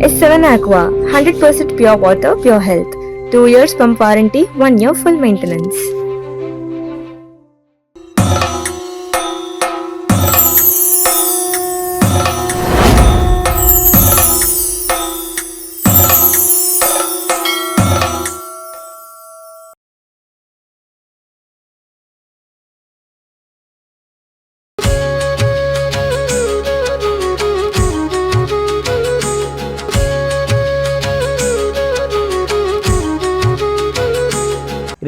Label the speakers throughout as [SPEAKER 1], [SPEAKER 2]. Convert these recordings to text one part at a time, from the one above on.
[SPEAKER 1] S7 Aqua, 100% pure water, pure health. 2 years pump warranty, 1 year full maintenance.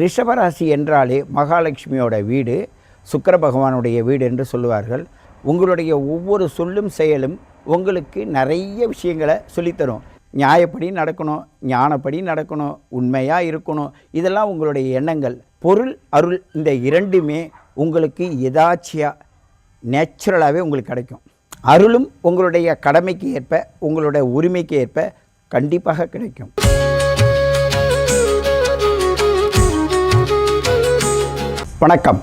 [SPEAKER 2] ரிஷபராசி என்றாலே மகாலட்சுமியோட வீடு சுக்கர பகவானுடைய வீடு என்று சொல்லுவார்கள். உங்களுடைய ஒவ்வொரு சொல்லும் செயலும் உங்களுக்கு நிறைய விஷயங்களை சொல்லித்தரும். நியாயப்படி நடக்கணும் ஞானப்படி நடக்கணும் உண்மையாக இருக்கணும் இதெல்லாம் உங்களுடைய எண்ணங்கள். பொருள் அருள் இந்த இரண்டுமே உங்களுக்கு எதாச்சியாக நேச்சுரலாகவே உங்களுக்கு கிடைக்கும். அருளும் உங்களுடைய கடமைக்கு ஏற்ப உங்களுடைய உரிமைக்கு ஏற்ப கண்டிப்பாக கிடைக்கும். வணக்கம்.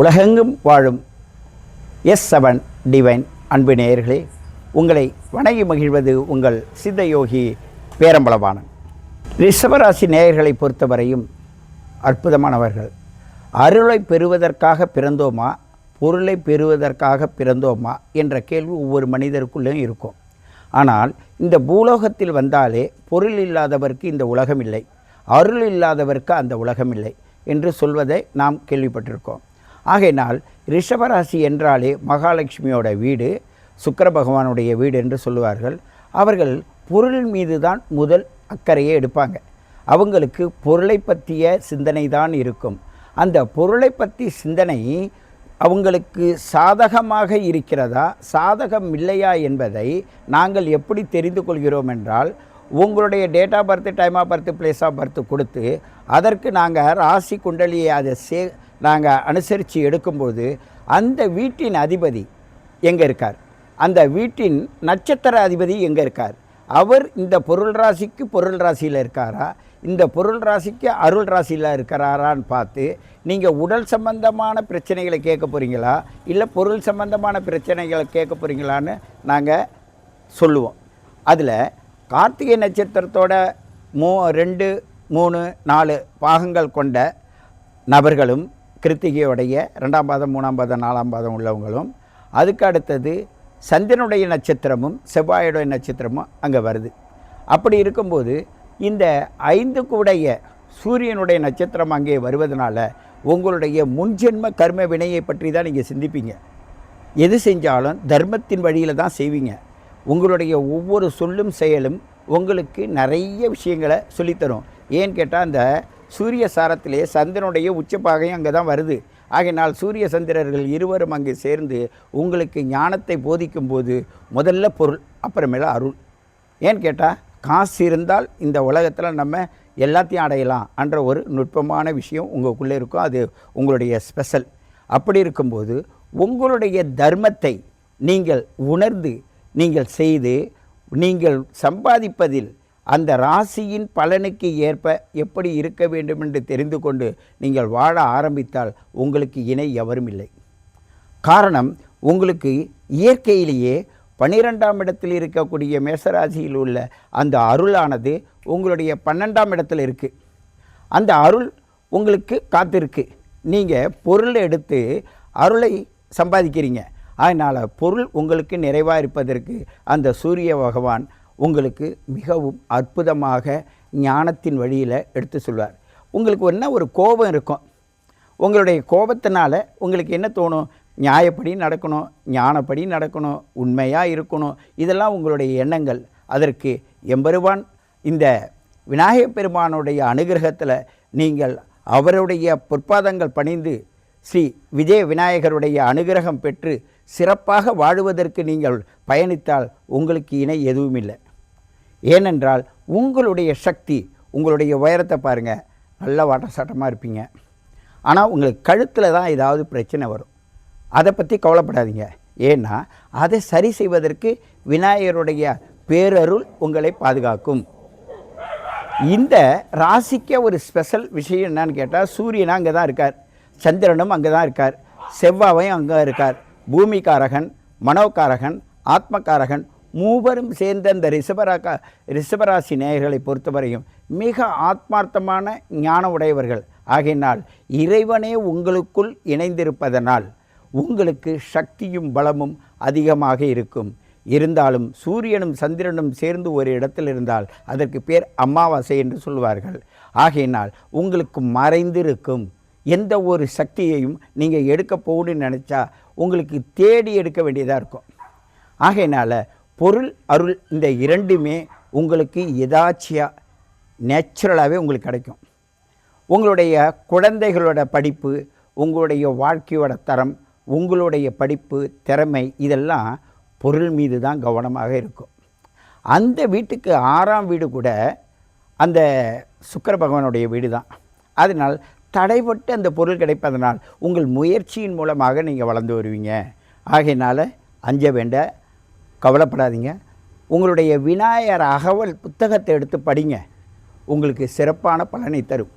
[SPEAKER 2] உலகெங்கும் வாழும் எஸ் செவன் டிவைன் அன்பு நேயர்களே உங்களை வணங்கி மகிழ்வது உங்கள் சித்த யோகி ரிஷபராசி நேயர்களை பொறுத்தவரையும் அற்புதமானவர்கள். அருளை பெறுவதற்காக பிறந்தோமா பொருளை பெறுவதற்காக பிறந்தோமா என்ற கேள்வி ஒவ்வொரு மனிதருக்குள்ளேயும் இருக்கும். ஆனால் இந்த பூலோகத்தில் வந்தாலே பொருள் இல்லாதவருக்கு இந்த உலகம் இல்லை அருள் இல்லாதவருக்கு அந்த உலகம் இல்லை. என்று சொல்வதை நாம் கேள்விப்பட்டிருக்கோம். ஆகையினால் ரிஷபராசி என்றாலே மகாலட்சுமியோட வீடு சுக்கர பகவானுடைய வீடு என்று சொல்லுவார்கள். அவர்கள் பொருள் மீது தான் முதல் அக்கறையை எடுப்பாங்க. அவங்களுக்கு பொருளை பற்றிய சிந்தனை தான் இருக்கும். அந்த பொருளை பற்றி சிந்தனை அவங்களுக்கு சாதகமாக இருக்கிறதா சாதகம் இல்லையா என்பதை நாங்கள் எப்படி தெரிந்து கொள்கிறோம் என்றால் உங்களுடைய date of birth time of birth place of birth கொடுத்து அதற்கு நாங்கள் ராசி குண்டலியை அதை சே நாங்கள் அனுசரித்து எடுக்கும்போது அந்த வீட்டின் அதிபதி எங்கே இருக்கார்? அந்த வீட்டின் நட்சத்திர அதிபதி எங்கே இருக்கார்? அவர் இந்த பொருள் ராசிக்கு பொருள் ராசியில் இருக்காரா? இந்த பொருள் ராசிக்கு அருள் ராசியில் இருக்கிறாரான்னு பார்த்து நீங்கள் உடல் சம்பந்தமான பிரச்சனைகளை கேட்க போகிறீங்களா இல்லை பொருள் சம்பந்தமான பிரச்சனைகளை கேட்க போகிறீங்களான்னு நாங்கள் சொல்லுவோம். அதில் கார்த்திகை நட்சத்திரத்தோட மூ ரெண்டு மூணு நாலு பாகங்கள் கொண்ட நபர்களும் கிருத்திகையுடைய ரெண்டாம் பாதம் மூணாம் பாதம் நாலாம் பாதம் உள்ளவங்களும் அதுக்கு அடுத்தது சந்திரனுடைய நட்சத்திரமும் செவ்வாயுடைய நட்சத்திரமும் அங்கே வருது. அப்படி இருக்கும்போது இந்த ஐந்து கூடைய சூரியனுடைய நட்சத்திரம் அங்கே வருவதனால உங்களுடைய முன்ஜென்ம கர்ம வினையை பற்றி தான் நீங்கள் சிந்திப்பீங்க. எது செஞ்சாலும் தர்மத்தின் வழியில் தான் செய்வீங்க. உங்களுடைய ஒவ்வொரு சொல்லும் செயலும் உங்களுக்கு நிறைய விஷயங்களை சொல்லித்தரும். ஏன்னு கேட்டால் அந்த சூரிய சாரத்திலே சந்திரனுடைய உச்சப்பாகையும் அங்கே தான் வருது. ஆகையினால் சூரிய சந்திரர்கள் இருவரும் அங்கே சேர்ந்து உங்களுக்கு ஞானத்தை போதிக்கும் போது முதல்ல பொருள் அப்புறமேல அருள். ஏன்னு கேட்டால் காசு இருந்தால் இந்த உலகத்தில் நம்ம எல்லாத்தையும் அடையலாம் என்ற ஒரு நுட்பமான விஷயம் உங்களுக்குள்ளே இருக்கும். அது உங்களுடைய ஸ்பெஷல். அப்படி இருக்கும்போது உங்களுடைய தர்மத்தை நீங்கள் உணர்ந்து நீங்கள் செய்து நீங்கள் சம்பாதிப்பதில் அந்த ராசியின் பலனுக்கு ஏற்ப எப்படி இருக்க வேண்டும் என்று தெரிந்து கொண்டு நீங்கள் வாழ ஆரம்பித்தால் உங்களுக்கு இணை எவரும் இல்லை. காரணம் உங்களுக்கு இயற்கையிலேயே பன்னிரெண்டாம் இடத்தில் இருக்கக்கூடிய மேசராசியில் உள்ள அந்த அருளானது உங்களுடைய பன்னெண்டாம் இடத்துல இருக்குது அந்த அருள் உங்களுக்கு காத்திருக்கு. நீங்கள் பொருளை எடுத்து அருளை சம்பாதிக்கிறீங்க. அதனால் பொருள் உங்களுக்கு நிறைவாக இருப்பதற்கு அந்த சூரிய பகவான் உங்களுக்கு மிகவும் அற்புதமாக ஞானத்தின் வழியில் எடுத்து சொல்வார். உங்களுக்கு என்ன ஒரு கோபம் இருக்கும்? உங்களுடைய கோபத்தினால உங்களுக்கு என்ன தோணும்? நியாயப்படி நடக்கணும் ஞானப்படி நடக்கணும் உண்மையாக இருக்கணும் இதெல்லாம் உங்களுடைய எண்ணங்கள். அதற்கு எம்பெருவான் இந்த விநாயகப் பெருமானுடைய அனுகிரகத்தில் நீங்கள் அவருடைய பொற்பாதங்கள் பணிந்து ஸ்ரீ விஜய விநாயகருடைய அனுகிரகம் பெற்று சிறப்பாக வாழுவதற்கு நீங்கள் பயணித்தால் உங்களுக்கு இணை எதுவும் இல்லை. ஏனென்றால் உங்களுடைய சக்தி உங்களுடைய உயரத்தை பாருங்கள் நல்ல வாட்டசாட்டமாக இருப்பீங்க. ஆனால் உங்களுக்கு கழுத்தில் தான் ஏதாவது பிரச்சனை வரும். அதை பற்றி கவலைப்படாதீங்க. ஏன்னா அதை சரி செய்வதற்கு விநாயகருடைய பேரருள் உங்களை பாதுகாக்கும். இந்த ராசிக்கே ஒரு ஸ்பெஷல் விஷயம் என்னன்னு கேட்டால் சூரியனும் அங்கே தான் இருக்கார் சந்திரனும் அங்கே தான் இருக்கார் செவ்வாயும் அங்கே இருக்கார். பூமிகாரகன் மனோகாரகன் ஆத்மகாரகன் மூவரும் சேர்ந்த அந்த ரிஷபராக்கா ரிஷபராசி நேயர்களை பொறுத்தவரையும் மிக ஆத்மார்த்தமான ஞான உடையவர்கள் ஆகையினால் இறைவனே உங்களுக்குள் இணைந்திருப்பதனால் உங்களுக்கு சக்தியும் பலமும் அதிகமாக இருக்கும். இருந்தாலும் சூரியனும் சந்திரனும் சேர்ந்து ஒரு இடத்தில் இருந்தால் அதற்கு பேர் அமாவாசை என்று சொல்வார்கள். ஆகையினால் உங்களுக்கு மறைந்திருக்கும். எந்த ஒரு சக்தியையும் நீங்கள் எடுக்க போகணும்னு நினச்சா உங்களுக்கு தேடி எடுக்க வேண்டியதாக இருக்கும். ஆகையினால் பொருள் அருள் இந்த இரண்டுமே உங்களுக்கு எதாச்சியாக நேச்சுரலாகவே உங்களுக்கு கிடைக்கும். உங்களுடைய குழந்தைகளோட படிப்பு உங்களுடைய வாழ்க்கையோட தரம் உங்களுடைய படிப்பு திறமை இதெல்லாம் பொருள் மீது தான் கவனமாக இருக்கும். அந்த வீட்டுக்கு ஆறாம் வீடு கூட அந்த சுக்கர பகவானுடைய வீடு தான். அதனால் தடைப்பட்டு அந்த பொருள் கிடைப்பதனால் உங்கள் முயற்சியின் மூலமாக நீங்கள் வளர்ந்து வருவீங்க. ஆகையினால் அஞ்ச வேண்ட கவலைப்படாதீங்க. உங்களுடைய விநாயகர் அகவல் புத்தகத்தை எடுத்து படிங்க. உங்களுக்கு சிறப்பான பலனை தரும்.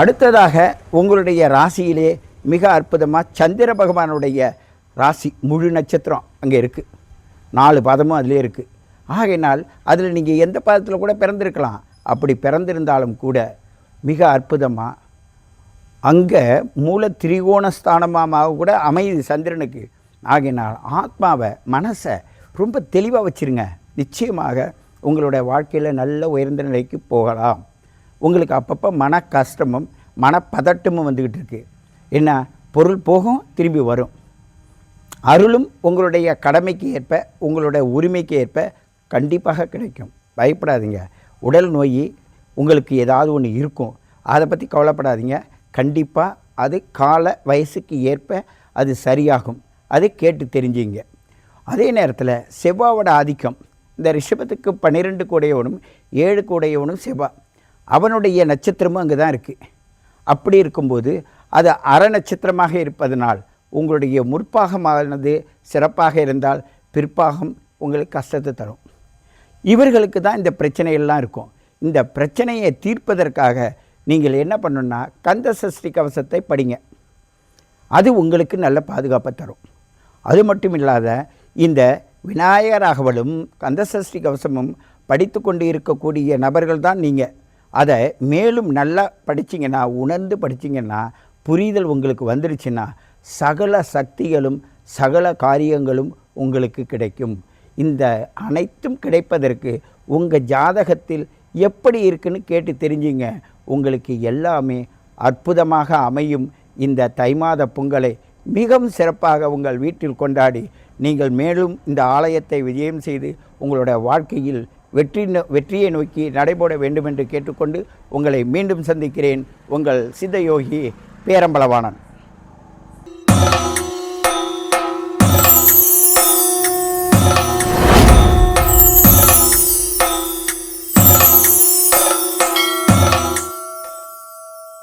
[SPEAKER 2] அடுத்ததாக உங்களுடைய ராசியிலே மிக அற்புதமாக சந்திர பகவானுடைய ராசி முழு நட்சத்திரம் அங்கே இருக்குது நாலு பாதமும் அதிலே இருக்குது ஆகையினால் அதில் நீங்கள் எந்த பாதத்தில் கூட பிறந்திருக்கலாம். அப்படி பிறந்திருந்தாலும் கூட மிக அற்புதமாக அங்கே மூல திரிகோண ஸ்தானமாக கூட அமையுது சந்திரனுக்கு ஆகினால் ஆத்மாவை மனசை ரொம்ப தெளிவாக வச்சுருங்க. நிச்சயமாக உங்களுடைய வாழ்க்கையில் நல்ல உயர்ந்த நிலைக்கு போகலாம். உங்களுக்கு அப்பப்போ மன கஷ்டமும் மனப்பதட்டமும் வந்துக்கிட்டு இருக்குது என்ன? பொருள் போகும் திரும்பி வரும். அருளும் உங்களுடைய கடமைக்கு ஏற்ப உங்களுடைய உரிமைக்கு ஏற்ப கண்டிப்பாக கிடைக்கும். பயப்படாதீங்க. உடல் நோய் உங்களுக்கு ஏதாவது ஒன்று இருக்கும் அதை பற்றி கவலைப்படாதீங்க. கண்டிப்பாக அது கால வயசுக்கு ஏற்ப அது சரியாகும். அதை கேட்டு தெரிஞ்சுங்க. அதே நேரத்தில் செவ்வாவோட ஆதிக்கம் இந்த ரிஷபத்துக்கு பன்னிரெண்டு கூடையவனும் ஏழு கூடையவனும் செவ்வா. அவனுடைய நட்சத்திரமும் அங்கே தான் இருக்குது அப்படி இருக்கும்போது அது அற நட்சத்திரமாக இருப்பதனால் உங்களுடைய முற்பாகமானது சிறப்பாக இருந்தால் பிற்பாகம் உங்களுக்கு கஷ்டத்தை தரும். இவர்களுக்கு தான் இந்த பிரச்சனையெல்லாம் இருக்கும். இந்த பிரச்சனையை தீர்ப்பதற்காக நீங்கள் என்ன பண்ணணும்னா கந்த சஷ்டி கவசத்தை படிங்க. அது உங்களுக்கு நல்ல பாதுகாப்பை தரும். அது மட்டும் இல்லாத இந்த விநாயகராகவலும் கந்தசஷ்டி கவசமும் படித்து கொண்டு இருக்கக்கூடிய நபர்கள் தான் நீங்கள் அதை மேலும் நல்லா படிச்சிங்கன்னா உணர்ந்து படிச்சிங்கன்னா புரிதல் உங்களுக்கு வந்துருச்சுன்னா சகல சக்திகளும் சகல காரியங்களும் உங்களுக்கு கிடைக்கும். இந்த அனைத்தும் கிடைப்பதற்கு உங்கள் ஜாதகத்தில் எப்படி இருக்குன்னு கேட்டு தெரிஞ்சுங்க. உங்களுக்கு எல்லாமே அற்புதமாக அமையும். இந்த தை மாத பொங்கலை மிகவும் சிறப்பாக உங்கள் வீட்டில் கொண்டாடி நீங்கள் மேலும் இந்த ஆலயத்தை விஜயம் செய்து உங்களுடைய வாழ்க்கையில் வெற்றி நோ- வெற்றியை நோக்கி நடைபோட வேண்டும் என்று கேட்டுக்கொண்டு உங்களை மீண்டும் சந்திக்கிறேன். உங்கள் சித்தயோகி பேரம்பலவாணன்.